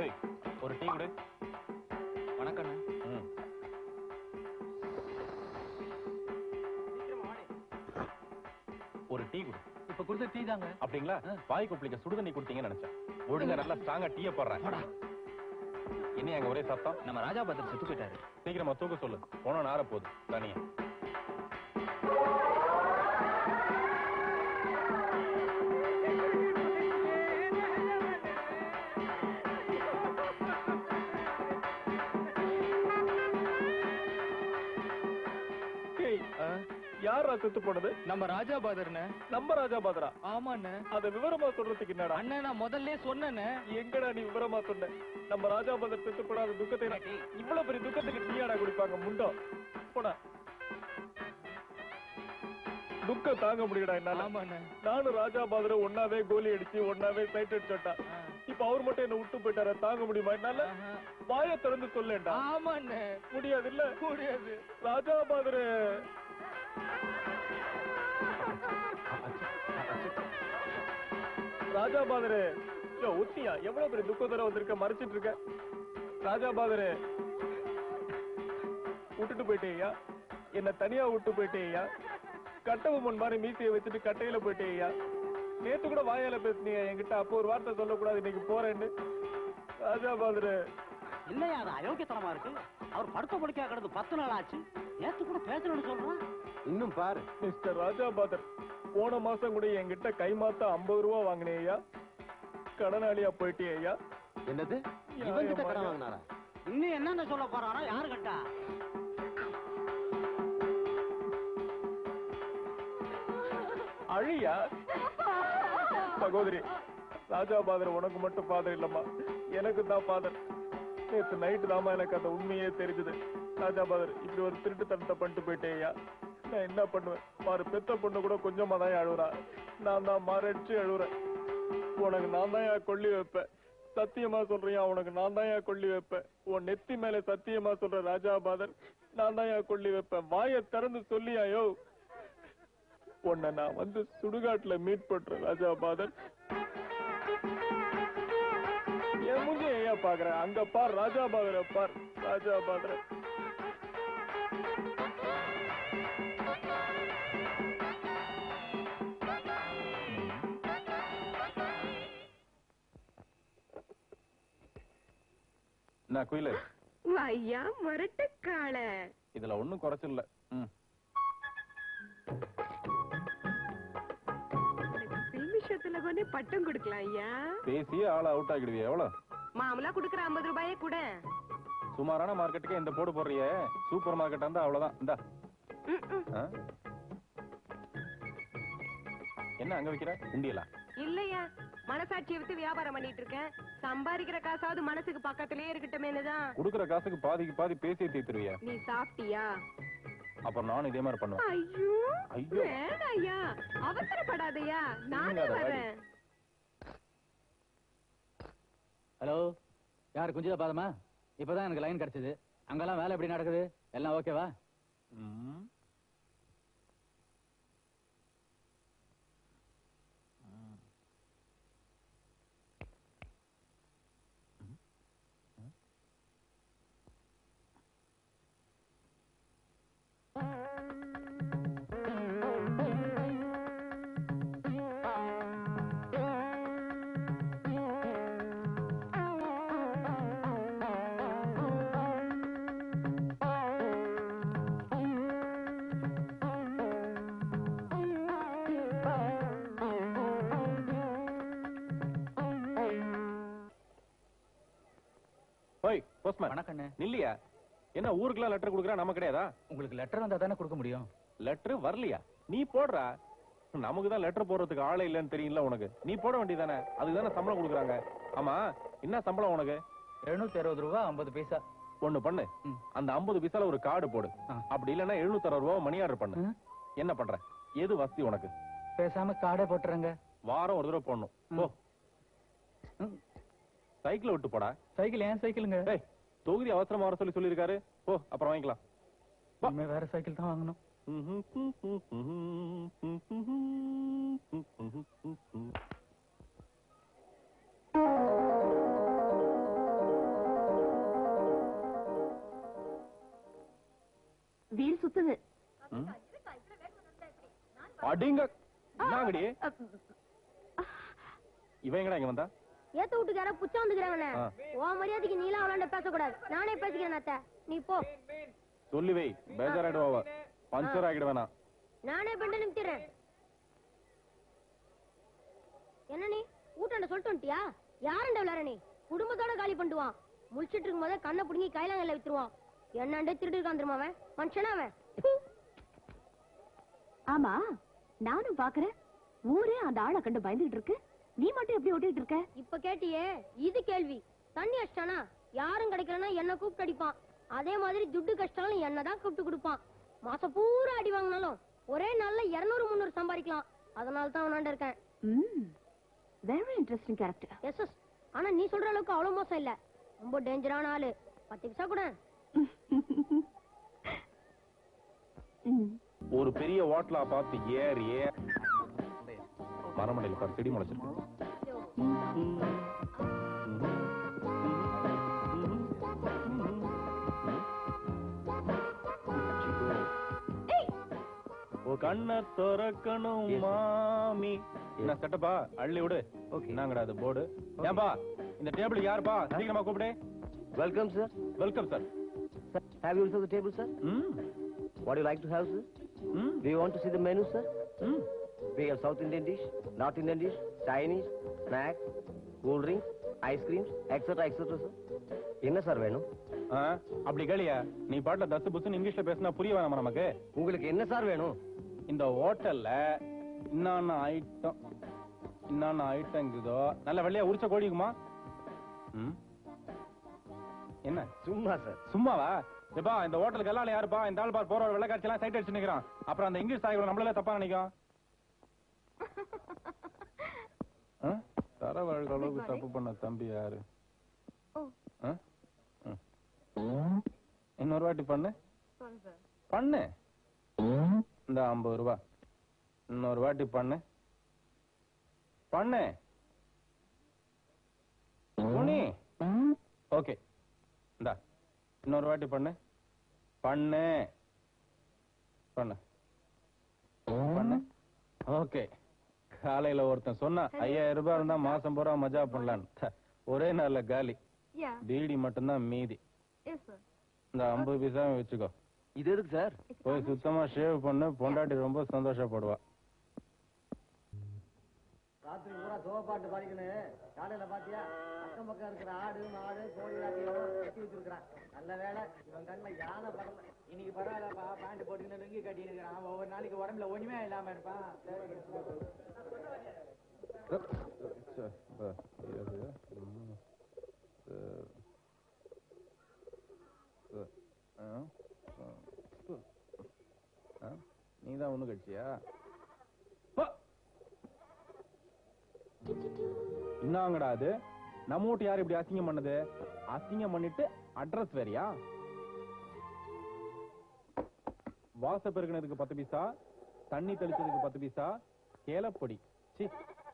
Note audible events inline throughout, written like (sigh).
ஏய் ஒரு டீ கொடு. வணக்கம் ம். ஒரு டீ கொடு. இப்ப கொடுத்த டீ தாங்க. அப்படிங்களா? வாய் கொப்பளிக்க சுடு தண்ணி கொடுத்தீங்கன்னு நினைச்சேன். ஒழுங்கா நல்லா ஸ்ட்ராங்கா டீய போடுறேன். இனி அங்க ஒரே சத்தம்? நம்ம ராஜா பத்திரம் செத்து போயிட்டாரு. சீக்கிரமா தூக்க சொல்லு. போன நார போகுது தனியா. யாரா செத்து போனது? நம்ம ராஜா பாதர்னே. நம்ம ராஜா பாதரா? ஆமாண்ணே அத விவரமா சொல்றதுக்கு என்னடா? அண்ணன் நான் முதல்ல சொன்னேனே எங்கடா நீ விவரமா சொன்ன? நம்ம ராஜா பதர் செத்து போடாத துக்கத்தை இவ்வளவு பெரிய துக்கத்துக்கு டீயாடா குடிப்பாங்க முண்டோ? போடா. துக்கம் தாங்க முடியடா என்னால. நானும் ராஜா பாதர ஒன்னாவே கோலி அடிச்சு ஒன்னாவே சைட் அடிச்சோட்டா இப்ப அவர் மட்டும் என்ன விட்டு போயிட்டார? தாங்க முடியுமா என்னால? வாய திறந்து சொல்லேன்டா. ஆமாண்ணே. முடியாது இல்ல முடியாது. ராஜா பாதரு. ராஜா பாதரு யோ உத்தியா எவ்வளவு பெரிய துக்கத்தோட வந்திருக்க மறைச்சிட்டு இருக்க. ராஜா பாதரு விட்டுட்டு போயிட்டேயா என்ன தனியா விட்டு போயிட்டேயா கட்டபொம்மன் மாதிரி மீசையை வச்சுட்டு கட்டையில போயிட்டேயா நேத்து கூட வாயால பேசினியா என்கிட்ட அப்போ ஒரு வார்த்தை சொல்லக்கூடாது இன்னைக்கு போறேன்னு. ராஜா பாதரே இல்லையா அது அயோக்கியத்தனமா இருக்கு? அவர் படுத்த படுக்கையா கிடந்து பத்து நாள் ஆச்சு. நேத்து கூட பேசணும்னு சொல்றான். இன்னும் பாரு. மிஸ்டர் ராஜா பாதர் போன மாசம் கூட என்கிட்ட கை மாத்த ஐம்பது ரூபா வாங்கினேயா கடனாளியா போயிட்டியா என்னது? இவங்கிட்ட கடன் வாங்கினாரா இன்னும் என்னென்ன சொல்ல போறாரோ யாரு கட்டா? அழியா? சகோதரி ராஜா பாதர் உனக்கு மட்டும் ஃபாதர் இல்லம்மா. எனக்கு தான் ஃபாதர் நேத்து நைட்டு தாமா எனக்கு அந்த உண்மையே தெரிஞ்சது. ராஜா பாதர் இப்படி ஒரு திருட்டு தனத்தை பண்ணிட்டு போயிட்டேயா நான் என்ன பண்ணுவேன்? பாரு பெத்த பொண்ணு கூட கொஞ்சமா தான் அழுவுறா. நான் தான் மறைச்சு அழுவுறேன். உனக்கு நான் தான் கொல்லி வைப்பேன். சத்தியமா சொல்றியா? உனக்கு நான் தான் கொல்லி வைப்பேன். உன் நெத்தி மேல சத்தியமா சொல்ற ராஜா பாதர் நான் தான் கொல்லி வைப்பேன். வாய திறந்து சொல்லியாயோ உன்னை நான் வந்து சுடுகாட்டுல மீட் பண்றேன் ராஜா பாதர் என் மூஞ்சி ஏன் பாக்குறேன் அங்க பார் ராஜாபாதரை பார் ராஜா நான் குயிலு. ஐயா முரட்டுக்காள இதுல ஒண்ணும் குறைச்சில்ல. நிமிஷத்துல கொண்டு பட்டம் கொடுக்கலாம் ஐயா. பேசியே ஆளை அவுட் ஆகிடுவியா எவ்வளவு மாமலா குடுக்கற ஐம்பது ரூபாயே கூட. சுமாரான மார்க்கெட்டுக்கு இந்த போடு போடுறியே. சூப்பர் மார்க்கெட் இருந்தா அவ்வளவுதான் இந்தா? என்ன அங்க வைக்கிற? உண்டியலா? இல்லையா. மனசாட்சியை வித்து வியாபாரம் பண்ணிட்டு இருக்கேன். சம்பாதிக்கிற காசாவது மனசுக்கு பக்கத்திலேயே இருக்கட்டுமேனுதான் குடுக்குற காசுக்கு பாதிக்கு பாதி பேசியே தீத்துருவியா நீ சாப்பிட்டியா? அப்புறம் நானும் இதே மாதிரி பண்ணுவேன். ஐயோ ஐயோ. வேணாம் ஐயா அவசரப்படாதயா? நானே வரேன் ஹலோ யார் குஞ்சிதா பாதமா? இப்பதான் எனக்கு லைன் கிடைச்சது. அங்கெல்லாம் வேலை எப்படி நடக்குது? எல்லாம் ஓகேவா போஸ்ட்மேன். வணக்கண்ணே. நில்லையா? என்ன ஊருக்குலாம் லெட்டர் கொடுக்குறா? நம்ம கிடையாதா? உங்களுக்கு லெட்டர் வந்தா தானே கொடுக்க முடியும். லெட்டர் வரலையா? நீ போடுறா. நமக்கு தான் லெட்டர் போடுறதுக்கு ஆளே இல்லைன்னு தெரியல உனக்கு. நீ போட வேண்டியதானே அதுக்கு தானே சம்பளம் கொடுக்குறாங்க. ஆமா என்ன சம்பளம் உனக்கு? எழுநூத்தி அறுபது ரூபா ஐம்பது பைசா. ஒண்ணு பண்ணு. அந்த 50 பைசால ஒரு கார்டு போடு. அப்படி இல்லைன்னா எழுநூத்தி அறுபது ரூபா மணி ஆர்டர் பண்ணு. என்ன பண்ற? எது வசதி உனக்கு? பேசாம காடை போட்டுறங்க. வாரம் ஒரு தடவை போடணும். போ. சைக்கிள் விட்டு போடா. சைக்கிள் ஏன் சைக்கிளுங்க? தொகுதி அவசரம் வர சொல்லி சொல்லியிருக்காரு. ஓ அப்புறம் வாங்கிக்கலாம். இனிமே வேற சைக்கிள் தான் வாங்கணும். வீல் சுத்துது. அடிங்க. இவன் எங்கடா இங்க வந்தா? ஏத்த வீட்டுக்கார புச்சம் வந்துக்கிறவன. ஆ. உன் மரியாதைக்கு நீலாம் அவளாண்ட பேசக்கூடாது. நானே பேசிக்கிறேன் அத்தை. நீ போ. சொல்லி வை. பேஜாராயிடுவா பஞ்சர் ஆகிட வேணாம் நானே. பெண்டு நிமித்திடுறேன். என்ன நீ? ஊட்டாண்ட சொல்லிட்டு வந்துட்டியா? யாருண்ட விளாட நீ? குடும்பத்தோட காலி பண்ணுவான் முழிச்சிட்டு இருக்கும் போதே கண்ணை பிடுங்கி கைலாங்கல்ல வித்துருவான். என்னண்டே திருட்டு இருக்கான் தெரியுமா அவன்? மனுஷனா அவன். ஆமா நானும் பாக்குறேன். ஊரே அந்த ஆளை கண்டு பயந்துகிட்டு இருக்கு. நீ மட்டும் எப்படி ஓட்டிட்டு இருக்க? இப்ப கேட்டியே இது கேள்வி. தண்ணி அடிச்சானா யாரும் கிடைக்கலன்னா என்ன கூப்பிட்டு அடிப்பான். அதே மாதிரி துட்டு கஷ்டம் என்னதான் கூப்பிட்டு கொடுப்பான். மாசம் பூரா அடி வாங்கினாலும் ஒரே நாள்ல இருநூறு முந்நூறு சம்பாதிக்கலாம். அதனால தான் அவனாண்ட இருக்கேன். ம் very interesting character yes yes ஆனா நீ சொல்ற அளவுக்கு அவ்வளவு மோசம் இல்ல. ரொம்ப டேஞ்சரான ஆளு. பத்து பிசா கூட. ஒரு பெரிய ஹோட்டலா பார்த்து ஏறி மரமடையில் செடி முளைச்சிருக்கு. கண்ண திறக்கணும் மாமி என்ன செட்டப்பா அள்ளி விடு என்னங்கடா அது போர்டு ஏன்பா இந்த டேபிள் யாருப்பா சீக்கிரமா கூப்பிடு welcome sir welcome sir Have you also the table, sir? ம் What do you like to have, sir? ம் Do you want to see the menu, sir? ம் We have South Indian dish, North Indian dish, Chinese, cool drinks, ice creams, etc., etc., sir. என்ன sir வேணும்? ஆ, அப்படி கேளியா. நீ பாட்டுல தஸ் புஸ்ன்னு இங்கிலீஷ்ல பேசினா புரிய வேணாமா நமக்கு? உங்களுக்கு என்ன சார் வேணும்? இந்த ஹோட்டல்ல என்னென்ன ஐட்டம் என்னென்ன ஐட்டம் இருக்குதோ நல்ல வெள்ளையா உரிச்ச கோழிக்குமா ம்? என்ன? சும்மா சார் சும்மாவா? எப்பா இந்த ஹோட்டலுக்கு எல்லாம் யாருப்பா? இந்த ஆள் பார் போற வெள்ளை காட்சி சைட் அடிச்சு நிக்கிறான். அப்புறம் அந்த இங்கிலீஷ் தாய்களை நம்மளே தப்பா நினைக்கும். (laughs) ஆ? தர வாழ்கிற அளவுக்கு தப்பு பண்ண தம்பி யாரு. இன்னொரு வாட்டி பண்ணு. பண்ணு. இந்த ஐம்பது ரூபா. இன்னொரு வாட்டி பண்ணு. பண்ணு. துணி ஓகே. இந்தா. இன்னொரு வாட்டி பண்ணு. பண்ணு. பண்ணு. பண்ணு. ஓகே. காலையில ஒருத்தன் சொன்னா ஐயாயிரம் ரூபாய் இருந்தா மாசம் பூரா மஜா பண்ணலான்னு. ஒரே நாள்ல காலி. பீடி மட்டும்தான் மீதி. இந்த ஐம்பது பைசா வச்சுக்கோ. இது எதுக்கு சார் போய் சுத்தமா ஷேவ் பண்ணு பொண்டாட்டி ரொம்ப சந்தோஷப்படுவா. ராத்திரி பூரா சோப்பாட்டு பாடிக்கணும். காலையில பாத்தியா அக்கம் பக்கம் இருக்கிற ஆடு மாடு கோழி எல்லாத்தையும் கட்டி வச்சிருக்கிறான். நல்ல வேலை இவன் கண்ணில் யானை படம் இன்னைக்கு பரவாயில்லப்பா பேண்ட் போட்டுக்கிட்டு லுங்கி கட்டி இருக்கிறான். ஒவ்வொரு நாளைக்கு உடம்புல ஒண்ணுமே இல்லாம இருப்பான். நீதான் ஒண்ணு கட்சியா? என்னங்கடா அது. நம்ம வீட்டு யார் இப்படி அசிங்கம் பண்ணது? அசிங்கம் பண்ணிட்டு அட்ரஸ் வேறியா? வாச பெருக்கினதுக்கு பத்து பைசா தண்ணி தெளிச்சதுக்கு பத்து பைசா கேலப்பொடி. சி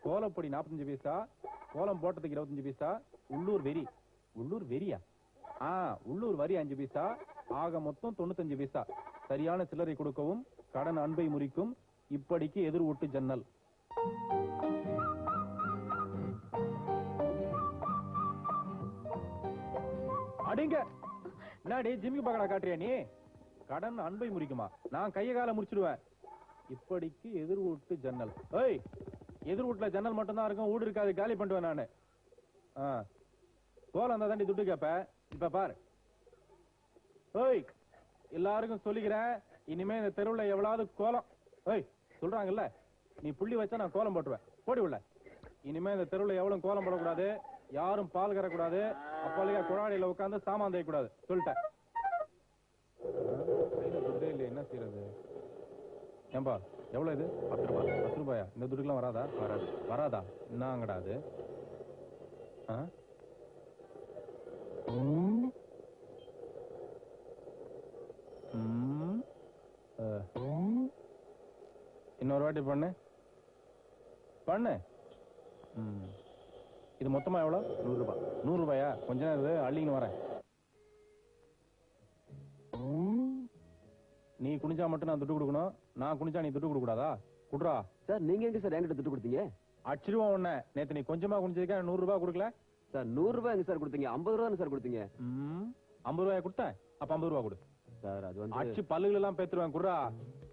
கோலப்பொடி நாற்பத்தஞ்சு பைசா கோலம் போட்டதுக்கு இருபத்தஞ்சு பைசா உள்ளூர் வெறி. உள்ளூர் வெறியா? ஆ உள்ளூர் வரி அஞ்சு பைசா ஆக மொத்தம் தொண்ணூத்தஞ்சு பைசா. சரியான சில்லறை கொடுக்கவும் கடன் அன்பை முறிக்கும் இப்படிக்கு எதிர் ஒட்டு ஜன்னல். அடிங்க. என்னடி ஜிம்மிக்கு பக்கடா காட்டுறியா நீ? கடன் அன்பை முறிக்குமா? நான் கைய கால முடிச்சிடுவேன் இப்படிக்கு எதிர் வீட்டு ஜன்னல். ஏய் எதிர் வீட்டுல ஜன்னல் மட்டும் தான் இருக்கும் வீடு இருக்காது காலி பண்ணுவேன் நானு. ஆ. கோலம் இருந்தா தாண்டி துட்டு கேப்ப. இப்ப பாரு. ஏய் எல்லாருக்கும் சொல்லிக்கிறேன் இனிமே இந்த தெருவுல எவ்வளவு கோலம். ஏய் சொல்றாங்கல்ல நீ புள்ளி வச்சா நான் கோலம் போட்டுருவேன். போடி உள்ள. இனிமே இந்த தெருவுல எவ்வளவு கோலம் போடக்கூடாது? யாரும் பால் கறக்கூடாது. அப்போதைக்கு குழாடியில உட்கார்ந்து சாமான் தேய்க்கூடாது சொல்லிட்டேன். இல்லையே, என்ன செய்யறது ஏம்பா எவ்வளவு இது? பத்து ரூபாய். பத்து ரூபாயா? இந்த துட்டுக்கெல்லாம் வராதா? வராது. வராதா? என்னங்கடா அது? ஆ? இன்னொரு வாட்டி பண்ணு. பண்ணு. ம். இது மொத்தமா எவ்வளவு? நூறு ரூபாய் நூறு ரூபாயா கொஞ்ச நேரம் அள்ளின்னு வரேன். நீ குனிஞ்சா மட்டும் நான் துட்டு கொடுக்கணும். நான் குனிஞ்சா நீ துட்டு கொடுக்க கூடாதா குடுறா. சார் நீங்க எங்க சார் என்கிட்ட துட்டு கொடுத்தீங்க? அடிச்சிருவான் உன்னை. நேத்து நீ கொஞ்சமா குனிஞ்சதுக்கா நூறு ரூபாய் கொடுக்கல? சார் நூறு ரூபாய் எங்க சார் கொடுத்தீங்க? ஐம்பது ரூபா சார் கொடுத்தீங்க? ஐம்பது ரூபாய் கொடுத்தேன். அப்ப ஐம்பது ரூபாய் கொடு. சார் அது வந்து பல்லுகள் எல்லாம் பேத்துருவேன் குடுறா.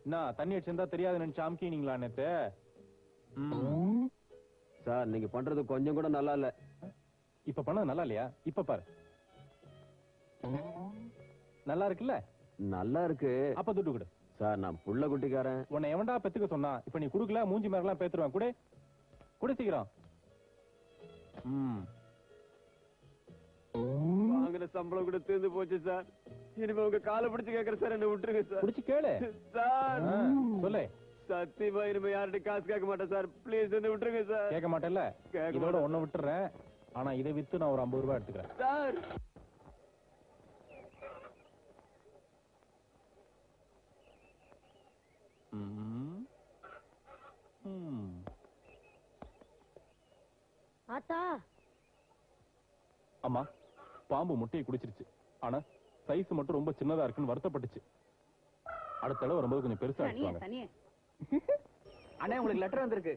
என்ன தண்ணி அடிச்சிருந்தா தெரியாது நினைச்சு அமுக்கினீங்களா நேத்து. சார் நீங்க பண்றது கொஞ்சம் கூட நல்லா இல்ல. இப்ப பண்ணது நல்லா இல்லையா? இப்ப பாரு. நல்லா இருக்குல்ல? நல்லா இருக்கு. அப்ப துட்டு கொடு. சார் நான் புள்ள குட்டிக்காரன். உன்னை எவன்டா பெத்துக்க சொன்னா இப்ப நீ குடுக்கல மூஞ்சி மேலாம் பேத்துருவேன். குடு. குடு சீக்கிரம். ம். வாங்கின சம்பளம் கூட தீர்ந்து போச்சு சார். இனிமே உங்க காலை பிடிச்சு கேக்குற சார் என்ன விட்டுருங்க சார். புடிச்சு கேளு. சார். சொல்லு. சத்தியமா இனிமே யார்கிட்ட காசு கேட்க மாட்டேன் சார். ப்ளீஸ் என்ன விட்டுருங்க சார். கேட்க மாட்டேல்ல கேட்க இதோட. ஒண்ணு விட்டுறேன். ஆனா இதை வித்து நான் ஒரு ஐம்பது ரூபாய் எடுத்துக்கிறேன். சார். ஆத்தா. அம்மா பாம்பு முட்டையை குடிச்சிருச்சு. ஆனா சைஸ் மட்டும் ரொம்ப சின்னதா இருக்குன்னு வருத்தப்பட்டுச்சு. அடுத்த தடவை வரும்போது கொஞ்சம் பெருசா எடுத்துவாங்க அண்ணே உங்களுக்கு லெட்டர் வந்திருக்கு.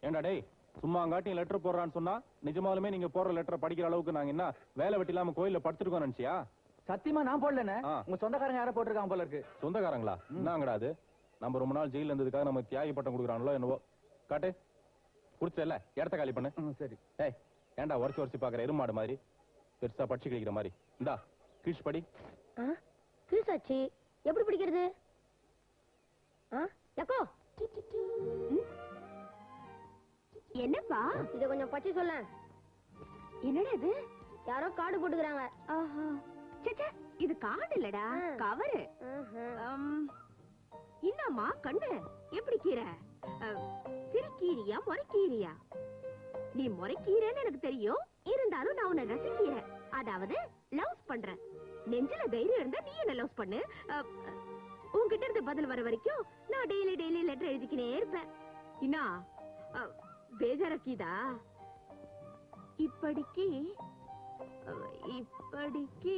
ஏண்டா டேய் சும்மா அங்காட்டியும் லெட்டர் போடுறான்னு சொன்னா நிஜமாலுமே நீங்க போற லெட்டரை படிக்கிற அளவுக்கு நாங்க என்ன வேலை வெட்டி இல்லாம கோயில்ல படுத்துருக்கோம் நினைச்சியா? சத்தியமா நான் போடலண்ணே. உங்க சொந்தக்காரங்க யாரோ போட்டிருக்காங்க போல இருக்கு. சொந்தக்காரங்களா? என்னங்கடா அது. நம்ம ரொம்ப நாள் ஜெயில இருந்ததுக்காக நம்ம தியாகி பட்டம் கொடுக்குறாங்களோ என்னவோ. காட்டு. குடிச்சல இடத்த காலி பண்ணு. சரி. ஏய் ஏன்டா உரசி உரசி பாக்குற எருமாடு மாதிரி? பெருசா படிச்சு கிடைக்கிற மாதிரி. இந்தா கீழ்ஸ் படி. ஆ? கிழிச்சாச்சு? எப்படி பிடிக்கிறது? ஆ? எக்கோ என்னப்பா? இத கொஞ்சம் பச்சை சொல்ல என்னடா இது? யாரோ காடு போட்டுக்கிறாங்க. இது காடு இல்லடா. கவரு. என்னம்மா கண்ணு? எப்படி கீரை? அஹ், சிறுகீரியா முறைக்கீரியா? நீ முறைக்கீரைன்னு எனக்கு தெரியும். இருந்தாலும் நான் உன்னை ரசிக்கிறேன். அதாவது லவ்ஸ் பண்றேன். நெஞ்சில தைரியம் இருந்தா நீ என்ன லவ்ஸ் பண்ணு. அஹ், உன்கிட்ட இருந்து பதில் வர வரைக்கும் நான் டெய்லி டெய்லி லெட்டர் எழுதிக்கினே இருப்பேன். இன்னா பேஜாரக்கீதா? இப்படிக்கு இப்படிக்கு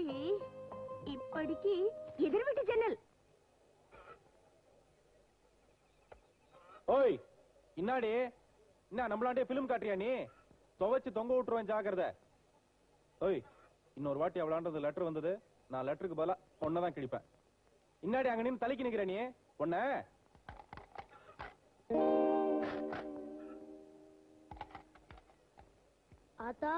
இப்படிக்கு எதிர் வீட்டு ஜன்னல் ஓய் இன்னாடி? என்ன நம்மளாண்டே பிலிம் காட்டுறியா நீ? துவைச்சு தொங்க விட்டுருவேன் ஜாக்கிரத. ஓய் இன்னொரு வாட்டி அவளாண்டது லெட்டர் வந்தது. நான் லெட்டருக்கு பதிலா ஒன்னதான் கிழிப்பேன். இன்னாடி அங்க நின்னு தலைக்கு நிக்கிற நீ? உன்ன ஆத்தா?